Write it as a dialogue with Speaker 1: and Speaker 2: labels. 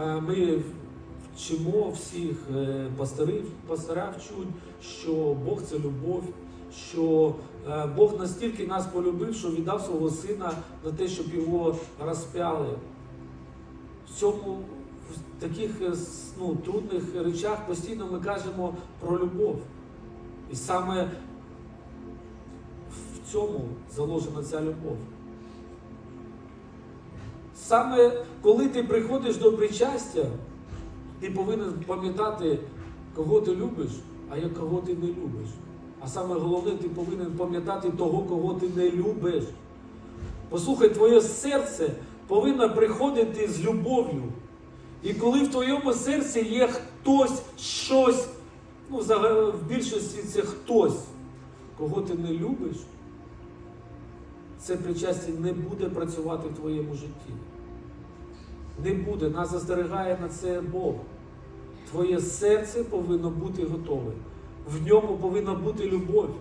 Speaker 1: ми вчимо всіх е, пастирів, пастора вчуть, що Бог це любов, що е, Бог настільки нас полюбив, що віддав свого сина на те, щоб його розп'яли. В цьому в таких е, ну, трудних речах постійно ми кажемо про любов. І саме в цьому заложена ця любов. Саме коли ти приходиш до причастя, ти повинен пам'ятати, кого ти любиш, а як кого ти не любиш. А саме головне, ти повинен пам'ятати того, кого ти не любиш. Послухай, твоє серце повинно приходити з любов'ю. І коли в твоєму серці є хтось, щось, ну, в більшості це хтось, кого ти не любиш, це причастя не буде працювати в твоєму житті. Не буде. Нас застерігає на це Бог. Твоє серце повинно бути готове. В ньому повинна бути любов.